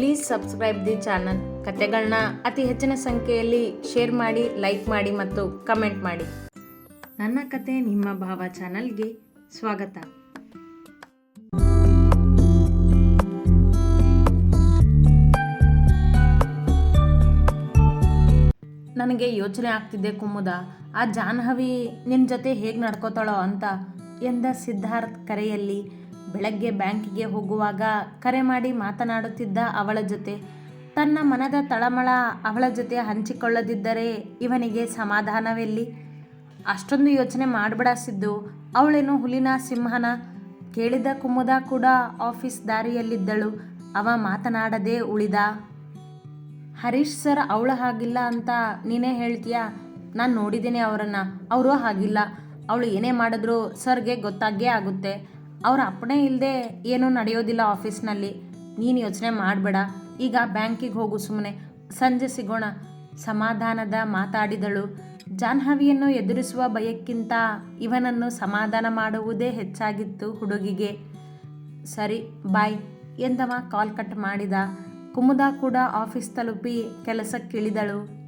Please subscribe the channel ಕತೆಗಳನ್ನ ಅತಿ ಹೆಚ್ಚಿನ ಸಂಖ್ಯೆಯಲ್ಲಿ ಶೇರ್ ಮಾಡಿ ಲೈಕ್ ಮಾಡಿ ಮತ್ತು ಕಮೆಂಟ್ ಮಾಡಿ. ನನ್ನ ಕತೆ ನಿಮ್ಮ ಭಾವ ಚಾನಲ್ಗೆ ಸ್ವಾಗತ. ನನಗೆ ಯೋಚನೆ ಆಗ್ತಿದ್ದೆ ಕುಮುದ, ಆ ಜಾನ್ಹವಿ ನಿನ್ನ ಜೊತೆ ಹೇಗೆ ನಡ್ಕೋತಾಳೋ ಅಂತ ಎಂದ ಸಿದ್ಧಾರ್ಥ್ ಕರೆಯಲ್ಲಿ ಬೆಳಗ್ಗೆ ಬ್ಯಾಂಕಿಗೆ ಹೋಗುವಾಗ ಕರೆ ಮಾಡಿ ಮಾತನಾಡುತ್ತಿದ್ದ ಅವಳ ಜೊತೆ. ತನ್ನ ಮನದ ತಳಮಳ ಅವಳ ಜೊತೆ ಹಂಚಿಕೊಳ್ಳದಿದ್ದರೆ ಇವನಿಗೆ ಸಮಾಧಾನವೆಲ್ಲಿ? ಅಷ್ಟೊಂದು ಯೋಚನೆ ಮಾಡಬೇಡ ಸಿದ್ದು. ಅವಳೇನು ಹುಲಿನ ಸಿಂಹನ ಕೇಳಿದ ಕುಮುದ ಕೂಡ ಆಫೀಸ್ ದಾರಿಯಲ್ಲಿದ್ದಳು. ಅವ ಮಾತನಾಡದೆ ಉಳಿದ. ಹರೀಶ್ ಸರ್ ಅವಳ ಹಾಗಿಲ್ಲ ಅಂತ ನೀನೇ ಹೇಳ್ತೀಯಾ? ನಾನು ನೋಡಿದ್ದೀನಿ ಅವರನ್ನು. ಅವರು ಹಾಗಿಲ್ಲ. ಅವಳು ಏನೇ ಮಾಡಿದ್ರು ಸರ್ಗೆ ಗೊತ್ತಾಗೇ ಆಗುತ್ತೆ. ಅವ್ರ ಅಪ್ಪಣೆ ಇಲ್ಲದೆ ಏನೂ ನಡೆಯೋದಿಲ್ಲ ಆಫೀಸ್ನಲ್ಲಿ. ನೀನು ಯೋಚನೆ ಮಾಡಬೇಡ. ಈಗ ಬ್ಯಾಂಕಿಗೆ ಹೋಗು ಸುಮ್ಮನೆ ಸಂಜೆ ಸಿಗೋಣ. ಸಮಾಧಾನದ ಮಾತಾಡಿದಳು. ಜಾಹ್ನವಿಯನ್ನು ಎದುರಿಸುವ ಭಯಕ್ಕಿಂತ ಇವನನ್ನು ಸಮಾಧಾನ ಮಾಡುವುದೇ ಹೆಚ್ಚಾಗಿತ್ತು ಹುಡುಗಿಗೆ. ಸರಿ, ಬಾಯ್, ಎಂದವ ಕಾಲ್ ಕಟ್ ಮಾಡಿದ. ಕುಮುದ ಕೂಡ ಆಫೀಸ್ ತಲುಪಿ ಕೆಲಸಕ್ಕಿಳಿದಳು.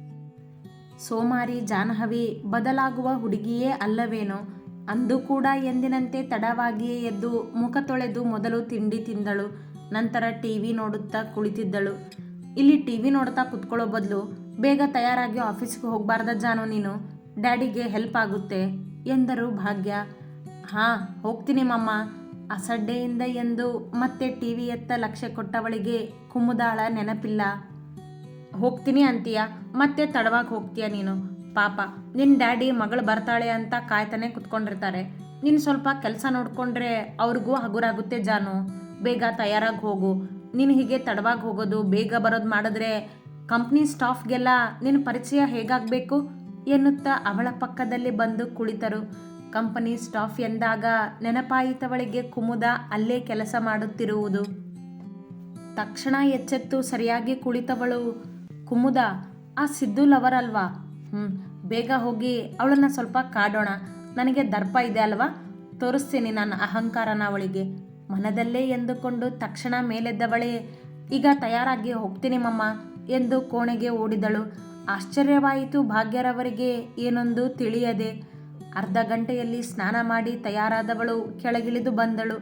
ಸೋಮಾರಿ ಜಾಹ್ನವಿ ಬದಲಾಗುವ ಹುಡುಗಿಯೇ ಅಲ್ಲವೇನೋ? ಅಂದು ಕೂಡ ಎಂದಿನಂತೆ ತಡವಾಗಿಯೇ ಎದ್ದು ಮುಖ ತೊಳೆದು ಮೊದಲು ತಿಂಡಿ ತಿಂದಳು. ನಂತರ ಟಿ ವಿ ನೋಡುತ್ತಾ ಕುಳಿತಿದ್ದಳು. ಇಲ್ಲಿ ಟಿ ವಿ ನೋಡ್ತಾ ಕುತ್ಕೊಳ್ಳೋ ಬದಲು ಬೇಗ ತಯಾರಾಗಿ ಆಫೀಸ್ಗೆ ಹೋಗಬಾರ್ದ ಜಾನು ನೀನು? ಡ್ಯಾಡಿಗೆ ಹೆಲ್ಪ್ ಆಗುತ್ತೆ ಎಂದರು ಭಾಗ್ಯ. ಹಾಂ, ಹೋಗ್ತೀನಿ ಮಮ್ಮ ಅಸಡ್ಡೆಯಿಂದ ಎಂದು ಮತ್ತೆ ಟಿ ಲಕ್ಷ್ಯ ಕೊಟ್ಟವಳಿಗೆ ಕುಮುದಾಳ ನೆನಪಿಲ್ಲ. ಹೋಗ್ತೀನಿ ಅಂತೀಯ? ಮತ್ತೆ ತಡವಾಗಿ ಹೋಗ್ತೀಯ ನೀನು? ಪಾಪ ನಿನ್ನ ಡ್ಯಾಡಿ ಮಗಳು ಬರ್ತಾಳೆ ಅಂತ ಕಾಯ್ತಾನೆ ಕುತ್ಕೊಂಡಿರ್ತಾರೆ. ನೀನು ಸ್ವಲ್ಪ ಕೆಲಸ ನೋಡಿಕೊಂಡ್ರೆ ಅವ್ರಿಗೂ ಹಗುರಾಗುತ್ತೆ ಜಾನು. ಬೇಗ ತಯಾರಾಗಿ ಹೋಗು. ನೀನು ಹೀಗೆ ತಡವಾಗಿ ಹೋಗೋದು, ಬೇಗ ಬರೋದು ಮಾಡಿದ್ರೆ ಕಂಪ್ನಿ ಸ್ಟಾಫ್ಗೆಲ್ಲ ನಿನ್ನ ಪರಿಚಯ ಹೇಗಾಗಬೇಕು? ಎನ್ನುತ್ತಾ ಅವಳ ಪಕ್ಕದಲ್ಲಿ ಬಂದು ಕುಳಿತರು. ಕಂಪನಿ ಸ್ಟಾಫ್ ಎಂದಾಗ ನೆನಪಾಯಿತವಳಿಗೆ ಕುಮುದ ಅಲ್ಲೇ ಕೆಲಸ ಮಾಡುತ್ತಿರುವುದು. ತಕ್ಷಣ ಎಚ್ಚೆತ್ತು ಸರಿಯಾಗಿ ಕುಳಿತವಳು. ಕುಮುದ, ಆ ಸಿದ್ದು ಲವರ್ ಅಲ್ವಾ ಹ್ಞೂ ಬೇಗ ಹೋಗಿ ಅವಳನ್ನು ಸ್ವಲ್ಪ ಕಾಡೋಣ. ನನಗೆ ದರ್ಪ ಇದೆ ಅಲ್ವಾ? ತೋರಿಸ್ತೀನಿ ನನ್ನ ಅಹಂಕಾರನ ಅವಳಿಗೆ. ಮನದಲ್ಲೇ ಎಂದುಕೊಂಡು ತಕ್ಷಣ ಮೇಲೆದ್ದವಳೆ, ಈಗ ತಯಾರಾಗಿ ಹೋಗ್ತೀನಿ ಮಮ್ಮ ಎಂದು ಕೋಣೆಗೆ ಓಡಿದಳು. ಆಶ್ಚರ್ಯವಾಯಿತು ಭಾಗ್ಯರವರಿಗೆ ಏನೊಂದು ತಿಳಿಯದೆ. ಅರ್ಧ ಗಂಟೆಯಲ್ಲಿ ಸ್ನಾನ ಮಾಡಿ ತಯಾರಾದವಳು ಕೆಳಗಿಳಿದು ಬಂದಳು.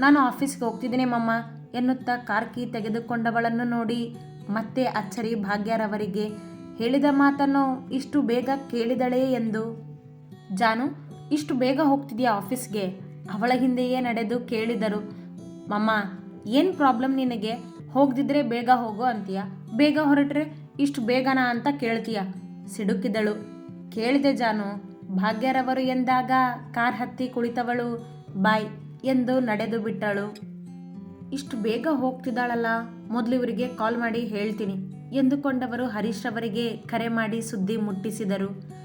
ನಾನು ಆಫೀಸ್ಗೆ ಹೋಗ್ತಿದ್ದೀನಿ ಮಮ್ಮ ಎನ್ನುತ್ತಾ ಕಾರ್ಕಿ ತೆಗೆದುಕೊಂಡವಳನ್ನು ನೋಡಿ ಮತ್ತೆ ಅಚ್ಚರಿ ಭಾಗ್ಯರವರಿಗೆ. ಹೇಳಿದ ಮಾತನ್ನು ಇಷ್ಟು ಬೇಗ ಕೇಳಿದಳೇ ಎಂದು. ಜಾನು, ಇಷ್ಟು ಬೇಗ ಹೋಗ್ತಿದ್ಯಾ ಆಫೀಸ್ಗೆ? ಅವಳ ಹಿಂದೆಯೇ ನಡೆದು ಕೇಳಿದರು. ಮಮ್ಮ, ಏನು ಪ್ರಾಬ್ಲಮ್ ನಿನಗೆ? ಹೋಗದಿದ್ರೆ ಬೇಗ ಹೋಗೋ ಅಂತೀಯ? ಬೇಗ ಹೊರಟ್ರೆ ಇಷ್ಟು ಬೇಗನಾ ಅಂತ ಕೇಳ್ತೀಯ? ಸಿಡುಕಿದಳು. ಕೇಳಿದೆ ಜಾನು, ಭಾಗ್ಯರವರು ಎಂದಾಗ ಕಾರ್ ಹತ್ತಿ ಕುಳಿತವಳು, ಬಾಯ್ ಎಂದು ನಡೆದು ಬಿಟ್ಟಳು. ಇಷ್ಟು ಬೇಗ ಹೋಗ್ತಿದ್ದಾಳಲ್ಲ, ಮೊದಲು ಇವರಿಗೆ ಕಾಲ್ ಮಾಡಿ ಹೇಳ್ತೀನಿ. ಎಂದುಕೊಂಡವರು ಹರೀಶ್ ಅವರಿಗೆ ಕರೆ ಮಾಡಿ ಸುದ್ದಿ ಮುಟ್ಟಿಸಿದರು.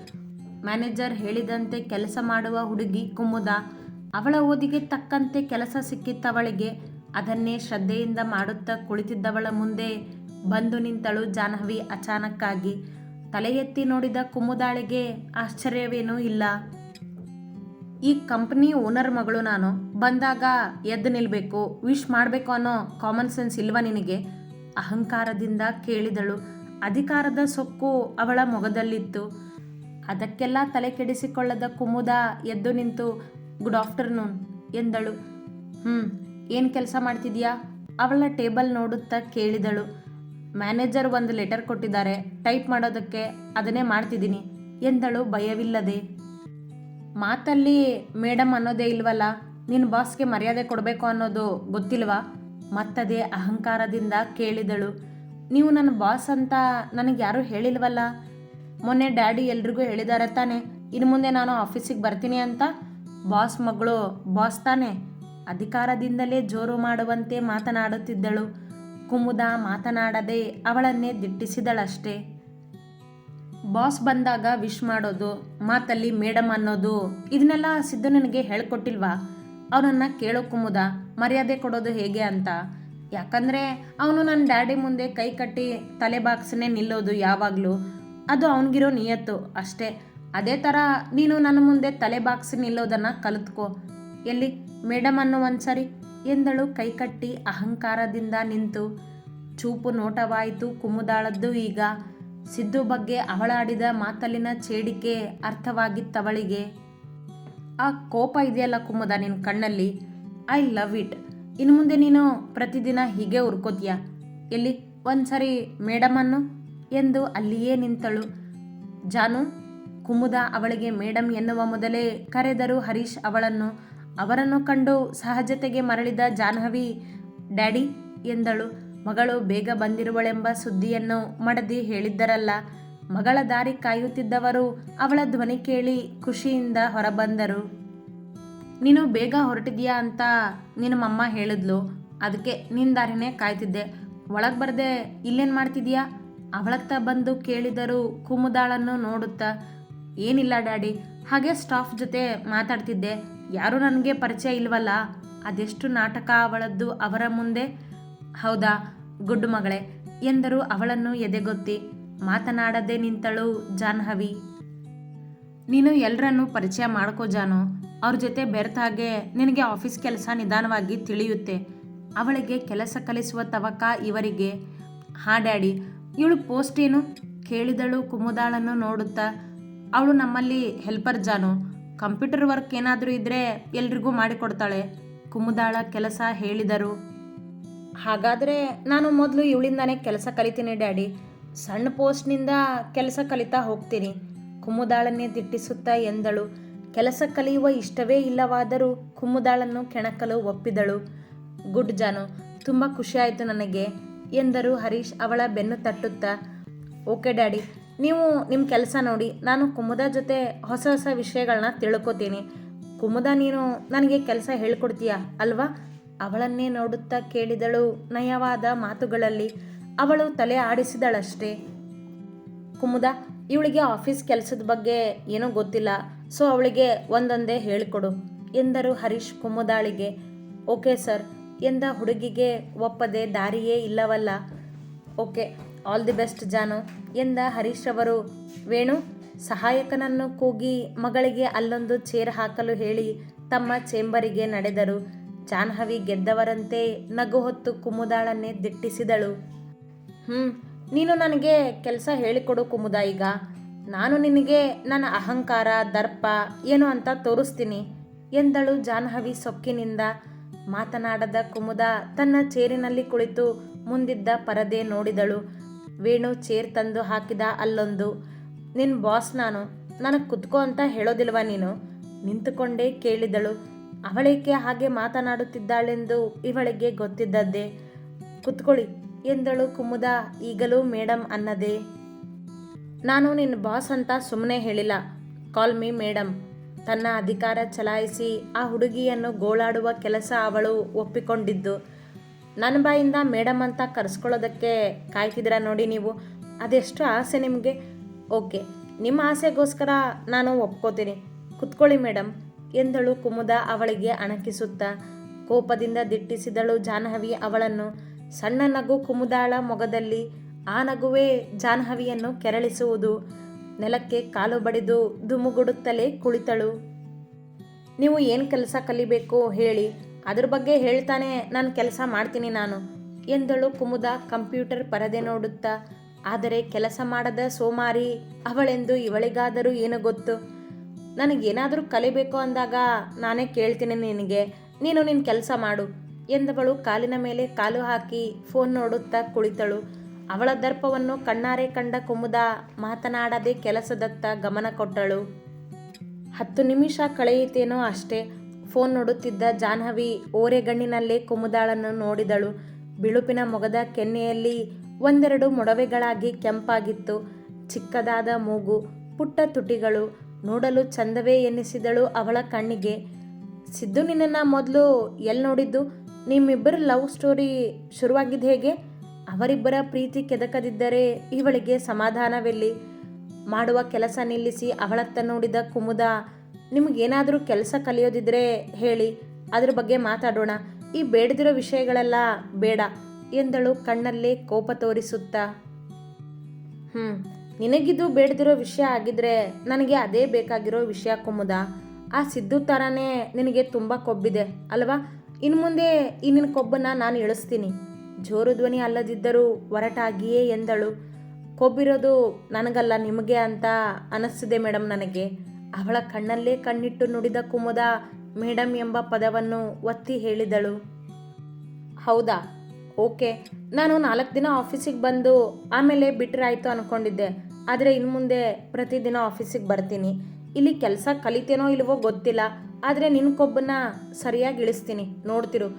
ಮ್ಯಾನೇಜರ್ ಹೇಳಿದಂತೆ ಕೆಲಸ ಮಾಡುವ ಹುಡುಗಿ ಕುಮುದ, ಅವಳ ಓದಿಗೆ ತಕ್ಕಂತೆ ಕೆಲಸ ಸಿಕ್ಕಿತ್ತವಳಿಗೆ ಅದನ್ನೇ ಶ್ರದ್ಧೆಯಿಂದ ಮಾಡುತ್ತಾ ಕುಳಿತಿದ್ದವಳ ಮುಂದೆ ಬಂದು ನಿಂತಳು ಜಾಹ್ನವಿ ಅಚಾನಕ್ಕಾಗಿ. ತಲೆ ಎತ್ತಿ ನೋಡಿದ ಕುಮುದಾಳಿಗೆ ಆಶ್ಚರ್ಯವೇನೂ ಇಲ್ಲ. ಈ ಕಂಪ್ನಿ ಓನರ್ ಮಗಳು ನಾನು. ಬಂದಾಗ ಎದ್ದು ನಿಲ್ಲಬೇಕು ವಿಶ್ ಮಾಡಬೇಕು ಅನ್ನೋ ಕಾಮನ್ ಸೆನ್ಸ್ ಇಲ್ವಾ ನಿನಗೆ? ಅಹಂಕಾರದಿಂದ ಕೇಳಿದಳು. ಅಧಿಕಾರದ ಸೊಕ್ಕು ಅವಳ ಮೊಗದಲ್ಲಿತ್ತು. ಅದಕ್ಕೆಲ್ಲ ತಲೆ ಕೆಡಿಸಿಕೊಳ್ಳದ ಕುಮುದ ಎದ್ದು ನಿಂತು ಗುಡ್ ಆಫ್ಟರ್ನೂನ್ ಎಂದಳು. ಹ್ಞೂ ಏನು ಕೆಲಸ ಮಾಡ್ತಿದ್ಯಾ? ಅವಳ ಟೇಬಲ್ ನೋಡುತ್ತಾ ಕೇಳಿದಳು. ಮ್ಯಾನೇಜರ್ ಒಂದು ಲೆಟರ್ ಕೊಟ್ಟಿದ್ದಾರೆ. ಟೈಪ್ ಮಾಡೋದಕ್ಕೆ ಅದನ್ನೇ ಮಾಡ್ತಿದ್ದೀನಿ, ಎಂದಳು ಭಯವಿಲ್ಲದೆ. ಮಾತಲ್ಲಿ ಮೇಡಮ್ ಅನ್ನೋದೇ ಇಲ್ವಲ್ಲ ನಿನ್ನ ಬಾಸ್ಗೆ ಮರ್ಯಾದೆ ಕೊಡಬೇಕು ಅನ್ನೋದು ಗೊತ್ತಿಲ್ವಾ? ಮತ್ತದೇ ಅಹಂಕಾರದಿಂದ ಕೇಳಿದಳು. ನೀವು ನನ್ನ ಬಾಸ್ ಅಂತ ನನಗೆ ಯಾರೂ ಹೇಳಿಲ್ವಲ್ಲ? ಮೊನ್ನೆ ಡ್ಯಾಡಿ ಎಲ್ರಿಗೂ ಹೇಳಿದ್ದಾರೆ ತಾನೆ. ಇನ್ನು ಮುಂದೆ ನಾನು ಆಫೀಸಿಗೆ ಬರ್ತೀನಿ ಅಂತ? ಬಾಸ್ ಮಗಳು, ಬಾಸ್ ತಾನೆ. ಅಧಿಕಾರದಿಂದಲೇ ಜೋರು ಮಾಡುವಂತೆ ಮಾತನಾಡುತ್ತಿದ್ದಳು. ಕುಮುದ ಮಾತನಾಡದೆ ಅವಳನ್ನೇ ದಿಟ್ಟಿಸಿದಳಷ್ಟೇ. ಬಾಸ್ ಬಂದಾಗ ವಿಶ್ ಮಾಡೋದು, ಮಾತಲ್ಲಿ ಮೇಡಮ್ ಅನ್ನೋದು, ಇದನ್ನೆಲ್ಲ ಸಿದ್ದು ನನಗೆ ಹೇಳ್ಕೊಟ್ಟಿಲ್ವಾ? ಅವನನ್ನ ಕೇಳೋ ಕುಮುದ ಮರ್ಯಾದೆ ಕೊಡೋದು ಹೇಗೆ ಅಂತ. ಯಾಕಂದರೆ ಅವನು ನನ್ನ ಡ್ಯಾಡಿ ಮುಂದೆ ಕೈ ಕಟ್ಟಿ ತಲೆ ನಿಲ್ಲೋದು ಯಾವಾಗಲೂ, ಅದು ಅವನಿಗಿರೋ ನಿಯತ್ತು ಅಷ್ಟೇ. ಅದೇ ಥರ ನೀನು ನನ್ನ ಮುಂದೆ ತಲೆ ಬಾಗ್ಸಿ ನಿಲ್ಲೋದನ್ನು ಕಲಿತ್ಕೋ. ಎಲ್ಲಿ? ಮೇಡಮ್ ಅನ್ನು ಒಂದ್ಸರಿ ಎಂದಳು ಕೈಕಟ್ಟಿ ಅಹಂಕಾರದಿಂದ ನಿಂತು. ಚೂಪು ನೋಟವಾಯಿತು ಕುಮುದಾಳದ್ದು ಈಗ. ಸಿದ್ದು ಬಗ್ಗೆ ಅವಳಾಡಿದ ಮಾತಲ್ಲಿನ ಚೇಡಿಕೆ ಅರ್ಥವಾಗಿತ್ತವಳಿಗೆ. ಆ ಕೋಪ ಇದೆಯಲ್ಲ ಕುಮ್ಮದ ನಿನ್ನ ಕಣ್ಣಲ್ಲಿ? ಐ ಲವ್ ಇಟ್ ಇನ್ನು ಮುಂದೆ ನೀನು ಪ್ರತಿದಿನ ಹೀಗೆ ಉರ್ಕೋತೀಯ? ಎಲ್ಲಿ? ಒಂದ್ಸರಿ ಮೇಡಮನ್ನು ಎಂದು ಅಲ್ಲಿಯೇ ನಿಂತಳು. ಜಾನು ಕುಮುದ ಅವಳಿಗೆ ಮೇಡಮ್ ಎನ್ನುವ ಮೊದಲೇ ಕರೆದರು ಹರೀಶ್ ಅವಳನ್ನು, ಅವರನ್ನು ಕಂಡು ಸಹಜತೆಗೆ ಮರಳಿದ ಜಾಹ್ನವಿ, ಡ್ಯಾಡಿ, ಎಂದಳು. ಮಗಳು ಬೇಗ ಬಂದಿರುವಳೆಂಬ ಸುದ್ದಿಯನ್ನು ಮಡದಿ ಹೇಳಿದ್ದರಲ್ಲ. ಮಗಳ ದಾರಿ ಕಾಯುತ್ತಿದ್ದವರು ಅವಳ ಧ್ವನಿ ಕೇಳಿ ಖುಷಿಯಿಂದ ಹೊರಬಂದರು. ನೀನು ಬೇಗ ಹೊರಟಿದ್ಯಾ ಅಂತ ನಿನ್ನ ಮಮ್ಮ ಹೇಳಿದ್ಲು. ಅದಕ್ಕೆ ನಿನ್ನ ದಾರಿನೇ ಕಾಯ್ತಿದ್ದೆ. ಒಳಗೆ ಬರದೆ ಇಲ್ಲೇನು ಮಾಡ್ತಿದ್ಯಾ ಅವಳತ್ತ ಬಂದು ಕೇಳಿದರು ಕುಮುದಾಳನ್ನು ನೋಡುತ್ತಾ, ಏನಿಲ್ಲ ಡ್ಯಾಡಿ, ಹಾಗೆ ಸ್ಟಾಫ್ ಜೊತೆ ಮಾತಾಡ್ತಿದ್ದೆ. ಯಾರೂ ನನಗೆ ಪರಿಚಯ ಇಲ್ವಲ್ಲ? ಅದೆಷ್ಟು ನಾಟಕ ಅವಳದ್ದು ಅವರ ಮುಂದೆ? ಹೌದಾ, ಗುಡ್ಡು ಮಗಳೇ, ಎಂದರು ಅವಳನ್ನು ಎದೆಗೊತ್ತಿ. ಮಾತನಾಡದೆ ನಿಂತಳು ಜಾನ್ಹವಿ ನೀನು ಎಲ್ಲರನ್ನೂ ಪರಿಚಯ ಮಾಡ್ಕೋ ಜಾನು. ಅವ್ರ ಜೊತೆ ಬೆರೆತ ಹಾಗೆ ನಿನಗೆ ಆಫೀಸ್ ಕೆಲಸ ನಿಧಾನವಾಗಿ ತಿಳಿಯುತ್ತೆ. ಅವಳಿಗೆ ಕೆಲಸ ಕಲಿಸುವ ತವಕ ಇವರಿಗೆ. ಹಾ, ಡ್ಯಾಡಿ. ಇವಳು ಪೋಸ್ಟ್ ಏನು? ಕೇಳಿದಳು ಕುಮುದಾಳನ್ನು ನೋಡುತ್ತಾ. ಅವಳು ನಮ್ಮಲ್ಲಿ ಹೆಲ್ಪರ್ ಜಾನು. ಕಂಪ್ಯೂಟರ್ ವರ್ಕ್ ಏನಾದರೂ ಇದ್ದರೆ ಎಲ್ರಿಗೂ ಮಾಡಿಕೊಡ್ತಾಳೆ. ಕುಮುದಾಳ ಕೆಲಸ ಹೇಳಿದರು. ಹಾಗಾದರೆ ನಾನು ಮೊದಲು ಇವಳಿಂದಾನೇ ಕೆಲಸ ಕಲಿತೀನಿ, ಡ್ಯಾಡಿ. ಸಣ್ಣ ಪೋಸ್ಟ್ನಿಂದ ಕೆಲಸ ಕಲಿತಾ ಹೋಗ್ತೀನಿ. ಕುಮುದಾಳನ್ನೇ ದಿಟ್ಟಿಸುತ್ತಾ ಎಂದಳು. ಕೆಲಸ ಕಲಿಯುವ ಇಷ್ಟವೇ ಇಲ್ಲವಾದರೂ ಕುಮುದಾಳನ್ನು ಕೆಣಕಲು ಒಪ್ಪಿದಳು. ಗುಡ್ ಜಾನು, ತುಂಬ ಖುಷಿಯಾಯಿತು ನನಗೆ, ಎಂದರು ಹರೀಶ್ ಅವಳ ಬೆನ್ನು ತಟ್ಟುತ್ತಾ. ಓಕೆ ಡ್ಯಾಡಿ, ನೀವು ನಿಮ್ಮ ಕೆಲಸ ನೋಡಿ, ನಾನು ಕುಮುದ ಜೊತೆ ಹೊಸ ಹೊಸ ವಿಷಯಗಳನ್ನ ತಿಳ್ಕೊತೀನಿ. ಕುಮುದ, ನೀನು ನನಗೆ ಕೆಲಸ ಹೇಳ್ಕೊಡ್ತೀಯಾ, ಅಲ್ವಾ? ಅವಳನ್ನೇ ನೋಡುತ್ತಾ ಕೇಳಿದಳು ನಯವಾದ ಮಾತುಗಳಲ್ಲಿ. ಅವಳು ತಲೆ ಆಡಿಸಿದಳಷ್ಟೇ. ಕುಮುದ, ಇವಳಿಗೆ ಆಫೀಸ್ ಕೆಲಸದ ಬಗ್ಗೆ ಏನೂ ಗೊತ್ತಿಲ್ಲ, ಸೊ ಅವಳಿಗೆ ಒಂದೊಂದೇ ಹೇಳಿಕೊಡು, ಎಂದರು ಹರೀಶ್ ಕುಮುದಾಳಿಗೆ. ಓಕೆ ಸರ್, ಎಂದ ಹುಡುಗಿಗೆ, ಒಪ್ಪದೆ ದಾರಿಯೇ ಇಲ್ಲವಲ್ಲ. ಓಕೆ, ಆಲ್ ದಿ ಬೆಸ್ಟ್ ಜಾನು, ಎಂದ ಹರೀಶ್ ಅವರು. ವೇಣು, ಸಹಾಯಕನನ್ನು ಕೂಗಿ ಮಗಳಿಗೆ ಅಲ್ಲೊಂದು ಚೇರ್ ಹಾಕಲು ಹೇಳಿ ತಮ್ಮ ಚೇಂಬರಿಗೆ ನಡೆದರು. ಜಾಹ್ನವಿ ಗೆದ್ದವರಂತೆ ನಗು ಹೊತ್ತು ಕುಮುದಾಳನ್ನೇ ದಿಟ್ಟಿಸಿದಳು. ಹ್ಞೂ ನೀನು ನನಗೆ ಕೆಲಸ ಹೇಳಿಕೊಡು ಕುಮುದ ಈಗ. ನಾನು ನಿನಗೆ ನನ್ನ ಅಹಂಕಾರ, ದರ್ಪ ಏನು ಅಂತ ತೋರಿಸ್ತೀನಿ ಎಂದಳು ಜಾಹ್ನವಿ ಸೊಕ್ಕಿನಿಂದ. ಮಾತನಾಡದ ಕುಮುದ ತನ್ನ ಚೇರಿನಲ್ಲಿ ಕುಳಿತು ಮುಂದಿದ್ದ ಪರದೆ ನೋಡಿದಳು. ವೇಣು ಚೇರ್ ತಂದು ಹಾಕಿದ ಅಲ್ಲೊಂದು ನಿನ್ನ ಬಾಸ್ ನಾನು, ನನಗೆ ಕುತ್ಕೋ ಅಂತ ಹೇಳೋದಿಲ್ವಾ ನೀನು? ನಿಂತುಕೊಂಡೇ ಕೇಳಿದಳು. ಅವಳೇಕೆ ಹಾಗೆ ಮಾತನಾಡುತ್ತಿದ್ದಾಳೆಂದು ಇವಳಿಗೆ ಗೊತ್ತಿದ್ದದ್ದೇ. ಕುತ್ಕೊಳ್ಳಿ ಎಂದಳು ಕುಮುದ, ಈಗಲೂ ಮೇಡಮ್ ಅನ್ನದೆ. ನಾನು ನಿನ್ನ ಬಾಸ್ ಅಂತ ಸುಮ್ಮನೆ ಹೇಳಿಲ್ಲ. ಕಾಲ್ ಮೀ ಮೇಡಮ್ ತನ್ನ ಅಧಿಕಾರ ಚಲಾಯಿಸಿ ಆ ಹುಡುಗಿಯನ್ನು ಗೋಳಾಡುವ ಕೆಲಸ ಅವಳು ಒಪ್ಪಿಕೊಂಡಿದ್ದು. ನನ್ನ ಬಾಯಿಂದ ಮೇಡಮ್ ಅಂತ ಕರೆಸ್ಕೊಳ್ಳೋದಕ್ಕೆ ಕಾಯ್ತಿದ್ದೀರಾ ನೋಡಿ ನೀವು. ಅದೆಷ್ಟು ಆಸೆ ನಿಮಗೆ? ಓಕೆ, ನಿಮ್ಮ ಆಸೆಗೋಸ್ಕರ ನಾನು ಒಪ್ಕೋತೀನಿ. ಕುತ್ಕೊಳ್ಳಿ ಮೇಡಮ್ ಎಂದಳು ಕುಮುದ ಅವಳಿಗೆ ಅಣಕಿಸುತ್ತಾ. ಕೋಪದಿಂದ ದಿಟ್ಟಿಸಿದಳು ಜಾಹ್ನವಿ ಅವಳನ್ನು. ಸಣ್ಣ ನಗು ಕುಮುದಾಳ ಮೊಗದಲ್ಲಿ ಆ ನಗುವೇ ಜಾಹ್ನವಿಯನ್ನು ಕೆರಳಿಸುವುದು. ನೆಲಕ್ಕೆ ಕಾಲು ಬಡಿದು ದುಮುಗುಡುತ್ತಲೇ ಕುಳಿತಳು. ನೀವು ಏನು ಕೆಲಸ ಕಲಿಬೇಕು ಹೇಳಿ. ಅದ್ರ ಬಗ್ಗೆ ಹೇಳ್ತಾನೆ, ನಾನು ಕೆಲಸ ಮಾಡ್ತೀನಿ ನಾನು, ಎಂದಳು ಕುಮುದ ಕಂಪ್ಯೂಟರ್ ಪರದೆ ನೋಡುತ್ತಾ. ಆದರೆ ಕೆಲಸ ಮಾಡದ ಸೋಮಾರಿ, ಅವಳೆಂದು ಇವಳಿಗಾದರೂ ಏನು ಗೊತ್ತು? ನನಗೇನಾದರೂ ಕಲಿಬೇಕು ಅಂದಾಗ ನಾನೇ ಕೇಳ್ತೀನಿ ನಿನಗೆ. ನೀನು ನಿನ್ನ ಕೆಲಸ ಮಾಡು. ಎಂದವಳು ಕಾಲಿನ ಮೇಲೆ ಕಾಲು ಹಾಕಿ ಫೋನ್ ನೋಡುತ್ತಾ ಕುಳಿತಳು. ಅವಳ ದರ್ಪವನ್ನು ಕಣ್ಣಾರೆ ಕಂಡ ಕುಮುದ ಮಾತನಾಡದೆ ಕೆಲಸದತ್ತ ಗಮನ ಕೊಟ್ಟಳು. ಹತ್ತು ನಿಮಿಷ ಕಳೆಯಿತೇನೋ ಅಷ್ಟೇ. ಫೋನ್ ನೋಡುತ್ತಿದ್ದ ಜಾಹ್ನವಿ ಓರೆಗಣ್ಣಿನಲ್ಲೇ ಕುಮುದಾಳನ್ನು ನೋಡಿದಳು. ಬಿಳುಪಿನ ಮೊಗದ ಕೆನ್ನೆಯಲ್ಲಿ ಒಂದೆರಡು ಮೊಡವೆಗಳಾಗಿ ಕೆಂಪಾಗಿತ್ತು. ಚಿಕ್ಕದಾದ ಮೂಗು, ಪುಟ್ಟ ತುಟಿಗಳು, ನೋಡಲು ಚಂದವೇ ಎನ್ನಿಸಿದಳು ಅವಳ ಕಣ್ಣಿಗೆ. ಸಿದ್ದು ನಿನ್ನನ್ನು ಮೊದಲು ಎಲ್ಲಿ ನೋಡಿದ್ದು ನಿಮ್ಮಿಬ್ಬರ ಲವ್ ಸ್ಟೋರಿ ಶುರುವಾಗಿದ್ದು ಹೇಗೆ? ಅವರಿಬ್ಬರ ಪ್ರೀತಿ ಕೆದಕದಿದ್ದರೆ ಇವಳಿಗೆ ಸಮಾಧಾನವೆಲ್ಲಿ ಮಾಡುವ ಕೆಲಸ ನಿಲ್ಲಿಸಿ ಅವಳತ್ತ ನೋಡಿದ ಕುಮುದ, ನಿಮಗೇನಾದರೂ ಕೆಲಸ ಕಲಿಯೋದಿದ್ರೆ ಹೇಳಿ, ಅದ್ರ ಬಗ್ಗೆ ಮಾತಾಡೋಣ. ಈ ಬೇಡದಿರೋ ವಿಷಯಗಳೆಲ್ಲ ಬೇಡ, ಎಂದಳು ಕಣ್ಣಲ್ಲಿ ಕೋಪ ತೋರಿಸುತ್ತಾ. ಹ್ಞೂ ನಿನಗಿದು ಬೇಡದಿರೋ ವಿಷಯ ಆಗಿದ್ರೆ ನನಗೆ ಅದೇ ಬೇಕಾಗಿರೋ ವಿಷಯ ಕುಮುದ. ಆ ಸಿದ್ದು ಥರನೇ ನಿನಗೆ ತುಂಬ ಕೊಬ್ಬಿದೆ, ಅಲ್ವಾ? ಇನ್ನು ಮುಂದೆ ಈ ನಿನ್ನ ಕೊಬ್ಬನ್ನು ನಾನು ಇಳಿಸ್ತೀನಿ. ಜೋರು ಧ್ವನಿ ಅಲ್ಲದಿದ್ದರೂ ಒರಟಾಗಿಯೇ ಎಂದಳು. ಕೊಬ್ಬಿರೋದು ನನಗಲ್ಲ, ನಿಮಗೆ ಅಂತ ಅನಿಸ್ತಿದೆ ಮೇಡಮ್ ನನಗೆ. ಅವಳ ಕಣ್ಣಲ್ಲೇ ಕಣ್ಣಿಟ್ಟು ನುಡಿದ ಕುಮುದ ಮೇಡಮ್ ಎಂಬ ಪದವನ್ನು ಒತ್ತಿ ಹೇಳಿದಳು. ಹೌದಾ? ಓಕೆ. ನಾನು ನಾಲ್ಕು ದಿನ ಆಫೀಸಿಗೆ ಬಂದು ಆಮೇಲೆ ಬಿಟ್ಟರಾಯಿತು ಅಂದ್ಕೊಂಡಿದ್ದೆ ಆದರೆ ಇನ್ನು ಮುಂದೆ ಪ್ರತಿದಿನ ಆಫೀಸಿಗೆ ಬರ್ತೀನಿ. ಇಲ್ಲಿ ಕೆಲಸ ಕಲಿತೇನೋ ಇಲ್ವೋ ಗೊತ್ತಿಲ್ಲ. ಆದರೆ ನಿನ್ನ ಕೊಬ್ಬನ್ನ ಸರಿಯಾಗಿ ಇಳಿಸ್ತೀನಿ. ನೋಡ್ತಿರು.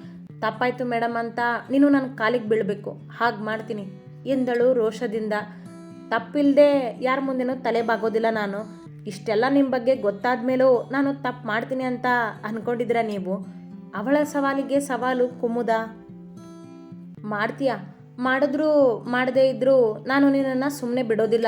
ತಪ್ಪಾಯ್ತು ಮೇಡಮ್ ಅಂತ ನೀನು ನನ್ನ ಕಾಲಿಗೆ ಬೀಳಬೇಕು. ಹಾಗೆ ಮಾಡ್ತೀನಿ. ಎಂದಳು ರೋಷದಿಂದ. ತಪ್ಪಿಲ್ಲದೆ ಯಾರ ಮುಂದೆನೂ ತಲೆ ಬಾಗೋದಿಲ್ಲ ನಾನು. ಇಷ್ಟೆಲ್ಲ ನಿಮ್ಮ ಬಗ್ಗೆ ಗೊತ್ತಾದ ಮೇಲೂ ನಾನು ತಪ್ಪು ಮಾಡ್ತೀನಿ ಅಂತ ಅಂದ್ಕೊಂಡಿದ್ರ ನೀವು? ಅವಳ ಸವಾಲಿಗೆ ಸವಾಲು ಕುಮುದ ಮಾಡ್ತೀಯ? ಮಾಡಿದ್ರೂ ಮಾಡದೇ ಇದ್ದರೂ ನಾನು ನಿನ್ನನ್ನು ಸುಮ್ಮನೆ ಬಿಡೋದಿಲ್ಲ.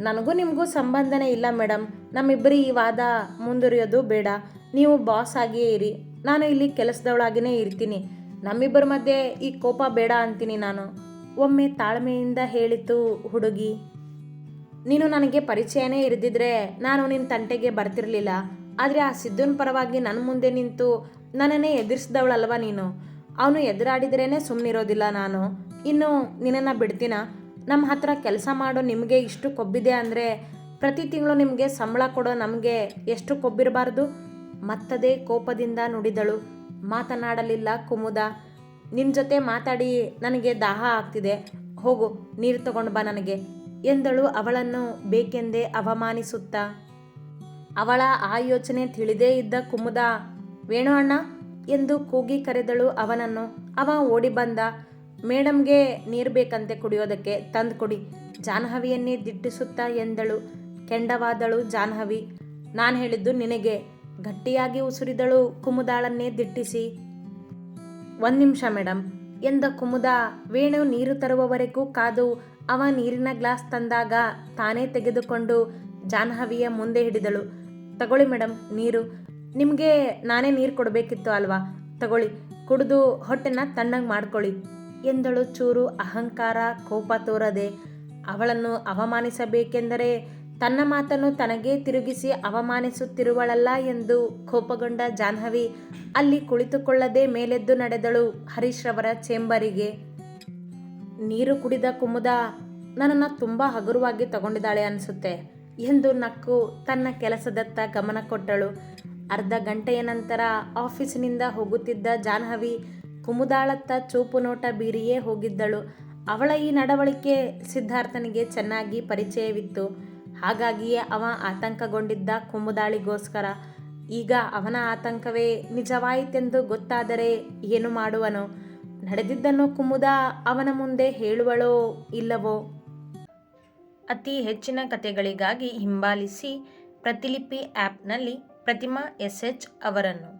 ನನಗೂ ನಿಮಗೂ ಸಂಬಂಧನೇ ಇಲ್ಲ ಮೇಡಮ್ ನಮ್ಮಿಬ್ಬರು ಈ ವಾದ ಮುಂದುವರಿಯೋದು ಬೇಡ. ನೀವು ಬಾಸ್ ಆಗಿಯೇ ಇರಿ. ನಾನು ಇಲ್ಲಿ ಕೆಲಸದವಳಾಗಿಯೇ ಇರ್ತೀನಿ. ನಮ್ಮಿಬ್ಬರ ಮಧ್ಯೆ ಈ ಕೋಪ ಬೇಡ ಅಂತೀನಿ ನಾನು. ಒಮ್ಮೆ ತಾಳ್ಮೆಯಿಂದ ಹೇಳಿತು ಹುಡುಗಿ. ನೀನು ನನಗೆ ಪರಿಚಯನೇ ಇರದಿದ್ರೆ ನಾನು ನಿನ್ನ ತಂಟೆಗೆ ಬರ್ತಿರಲಿಲ್ಲ. ಆದರೆ ಆ ಸಿದ್ಧನ ಪರವಾಗಿ ನನ್ನ ಮುಂದೆ ನಿಂತು ನನ್ನನ್ನೇ ಎದುರಿಸಿದವಳಲ್ವ ನೀನು? ಅವನು ಎದುರಾಡಿದ್ರೇ ಸುಮ್ಮನಿರೋದಿಲ್ಲ ನಾನು. ಇನ್ನು ನಿನ್ನನ್ನು ಬಿಡ್ತೀನ? ನಮ್ಮ ಹತ್ರ ಕೆಲಸ ಮಾಡೋ ನಿಮಗೆ ಇಷ್ಟು ಕೊಬ್ಬಿದೆ ಅಂದರೆ ಪ್ರತಿ ತಿಂಗಳು ನಿಮಗೆ ಸಂಬಳ ಕೊಡೋ ನಮಗೆ ಎಷ್ಟು ಕೊಬ್ಬಿರಬಾರ್ದು? ಮತ್ತದೇ ಕೋಪದಿಂದ ನುಡಿದಳು. ಮಾತನಾಡಲಿಲ್ಲ ಕುಮುದ. ನಿನ್ನ ಜೊತೆ ಮಾತಾಡಿ ನನಗೆ ದಾಹ ಆಗ್ತಿದೆ. ಹೋಗು, ನೀರು ತಗೊಂಡು ಬಾ ನನಗೆ ಎಂದಳು ಅವಳನ್ನು ಬೇಕೆಂದೇ ಅವಮಾನಿಸುತ್ತಾ. ಅವಳ ಆ ಯೋಚನೆ ತಿಳಿದೇ ಇದ್ದ ಕುಮುದ, ವೇಣು ಅಣ್ಣ ಎಂದು ಕೂಗಿ ಕರೆದಳು ಅವನನ್ನು. ಅವ ಓಡಿ ಬಂದ. ಮೇಡಮ್ಗೆ ನೀರು ಬೇಕಂತೆ ಕುಡಿಯೋದಕ್ಕೆ, ತಂದು ಕೊಡಿ. ಜಾಹ್ನವಿಯನ್ನೇ ದಿಟ್ಟಿಸುತ್ತಾ ಎಂದಳು. ಕೆಂಡವಾದಳು ಜಾಹ್ನವಿ. ನಾನು ಹೇಳಿದ್ದು ನಿನಗೆ. ಗಟ್ಟಿಯಾಗಿ ಉಸುರಿದಳು ಕುಮುದಾಳನ್ನೇ ದಿಟ್ಟಿಸಿ. ಒಂದು ನಿಮಿಷ ಮೇಡಮ್ ಎಂದ ಕುಮುದ, ವೇಣು ನೀರು ತರುವವರೆಗೂ ಕಾದು ಅವ ನೀರಿನ ಗ್ಲಾಸ್ ತಂದಾಗ ತಾನೇ ತೆಗೆದುಕೊಂಡು ಜಾಹ್ನವಿಯ ಮುಂದೆ ಹಿಡಿದಳು. ತಗೊಳ್ಳಿ ಮೇಡಮ್ ನೀರು. ನಿಮಗೆ ನಾನೇ ನೀರು ಕೊಡಬೇಕಿತ್ತು ಅಲ್ವಾ? ತಗೊಳ್ಳಿ. ಕುಡಿದು ಹೊಟ್ಟೆನ ತಣ್ಣಗೆ ಮಾಡ್ಕೊಳ್ಳಿ. ಎಂದಳು ಚೂರು ಅಹಂಕಾರ ಕೋಪ ತೋರದೆ. ಅವಳನ್ನು ಅವಮಾನಿಸಬೇಕೆಂದರೆ ತನ್ನ ಮಾತನ್ನು ತನಗೇ ತಿರುಗಿಸಿ ಅವಮಾನಿಸುತ್ತಿರುವಳಲ್ಲ ಎಂದು ಕೋಪಗೊಂಡ ಜಾಹ್ನವಿ ಅಲ್ಲಿ ಕುಳಿತುಕೊಳ್ಳದೆ ಮೇಲೆದ್ದು ನಡೆದಳು ಹರೀಶ್ ರವರ ಚೇಂಬರಿಗೆ. ನೀರು ಕುಡಿದ ಕುಮುದ ನನ್ನನ್ನು ತುಂಬ ಹಗುರವಾಗಿ ತಗೊಂಡಿದ್ದಾಳೆ ಅನಿಸುತ್ತೆ ಎಂದು ನಕ್ಕು ತನ್ನ ಕೆಲಸದತ್ತ ಗಮನ ಕೊಟ್ಟಳು. ಅರ್ಧ ಗಂಟೆಯ ನಂತರ ಆಫೀಸಿನಿಂದ ಹೋಗುತ್ತಿದ್ದ ಜಾಹ್ನವಿ ಕುಮುದಾಳತ್ತ ಚೂಪು ನೋಟ ಬೀರಿಯೇ ಹೋಗಿದ್ದಳು. ಅವಳ ಈ ನಡವಳಿಕೆ ಸಿದ್ಧಾರ್ಥನಿಗೆ ಚೆನ್ನಾಗಿ ಪರಿಚಯವಿತ್ತು. ಹಾಗಾಗಿಯೇ ಅವ ಆತಂಕಗೊಂಡಿದ್ದ ಕುಮುದಾಳಿಗೋಸ್ಕರ, ಈಗ ಅವನ ಆತಂಕವೇ ನಿಜವಾಯಿತೆಂದು ಗೊತ್ತಾದರೆ ಏನು ಮಾಡುವನು? ನಡೆದಿದ್ದನ್ನು ಕುಮುದ ಅವನ ಮುಂದೆ ಹೇಳುವಳೋ ಇಲ್ಲವೋ? ಅತಿ ಹೆಚ್ಚಿನ ಕಥೆಗಳಿಗಾಗಿ ಹಿಂಬಾಲಿಸಿ ಪ್ರತಿಲಿಪಿ ಆ್ಯಪ್ನಲ್ಲಿ ಪ್ರತಿಮಾ ಎಸ್ ಎಚ್ ಅವರನ್ನು.